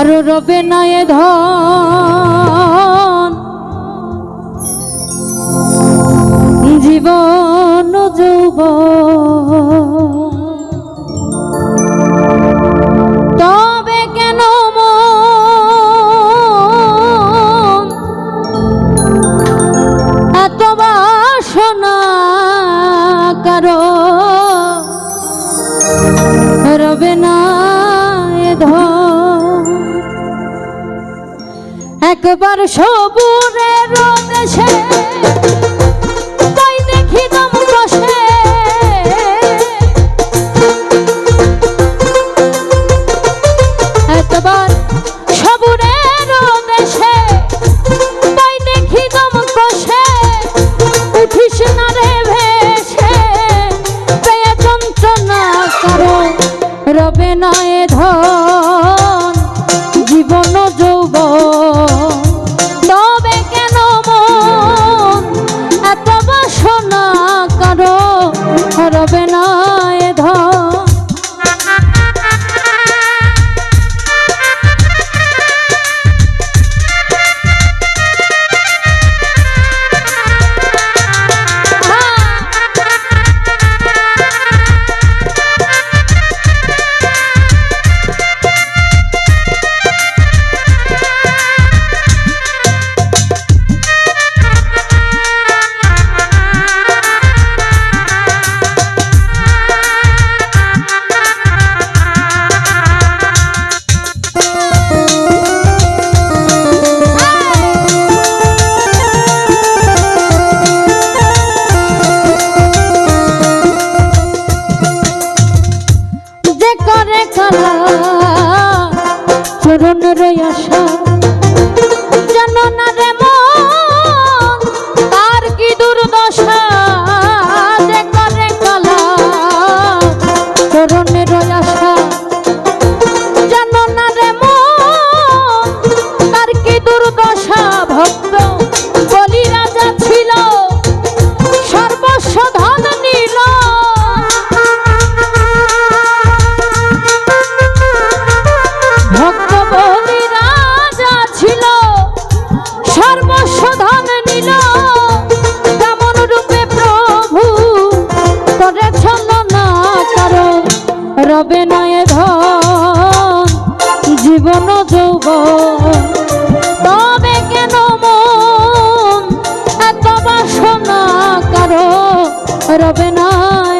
কারও রবে না এ ধন। একবার সবুরের দেশে তাই দেখি দম কষে। একবার সবুরের দেশে তাই উঠিস না রে ভেসে, পেয়ে যন্ত্রণা রবে না এ ধন, জীবন যৌব তবে কেন মন এত বাসনা কারও রবে নয়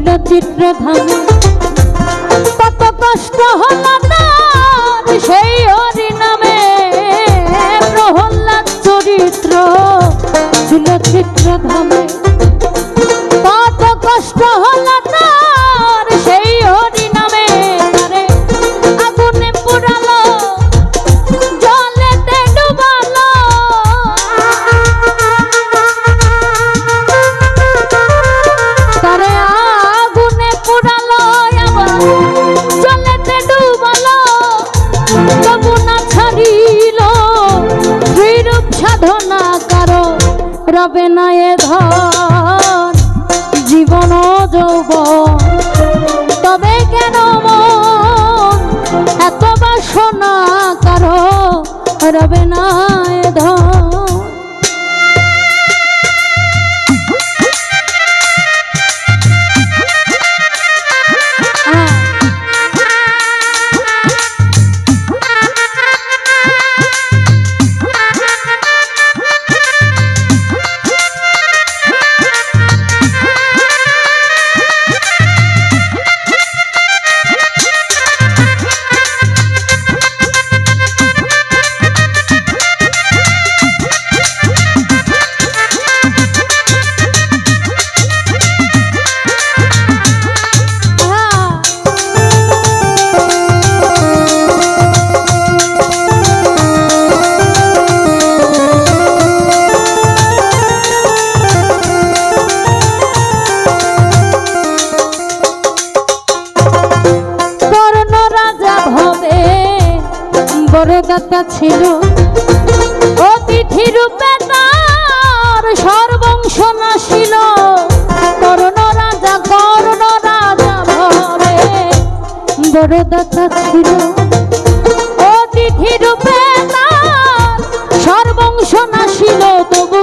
ছিল চিত্রধামে। কত কষ্ট হল তার সেই হরি নামে প্রহ্লাদ চরিত্র ছিল চিত্রধামে। কত রবে না এ ধন, জীবন যৌব তবে কেন এত বাসনা কারও রবে না এ ধন? বড়দাতা ছিল। অতিথি রূপে তার সর্বংশ নাশিল। করণ রাজা করণ রাজা ভরে বড়দাতা ছিল। অতিথি রূপে তার সর্বংশ নাশিল তবু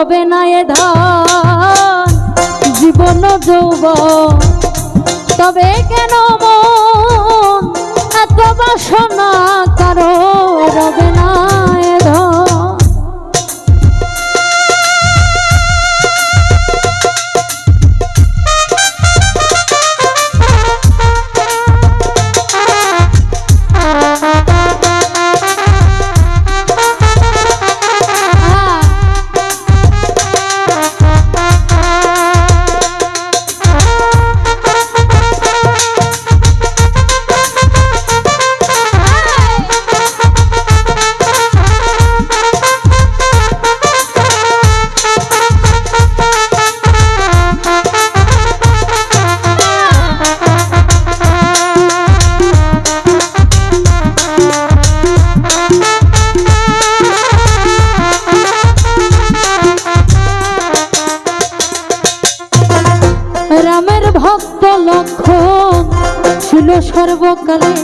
রবে না এ ধান। জীবন যৌব তবে কেন মন? এত বাসনা ছিল সর্বকালে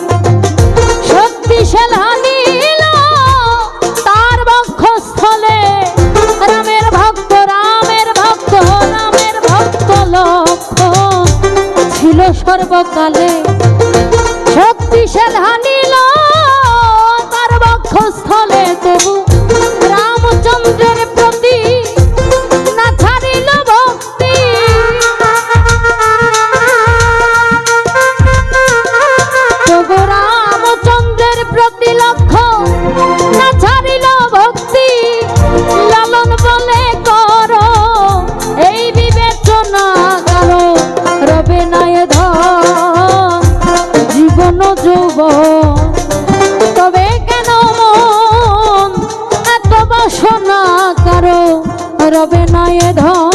শক্তিশাল হানিল তার বক্ষস্থলে। রামের ভক্ত রামের ভক্ত রামের ভক্ত লক্ষণ ছিল সর্বকালে শক্তিশাল হানিল তার বক্ষস্থলে, তবু রবে নয় ধন।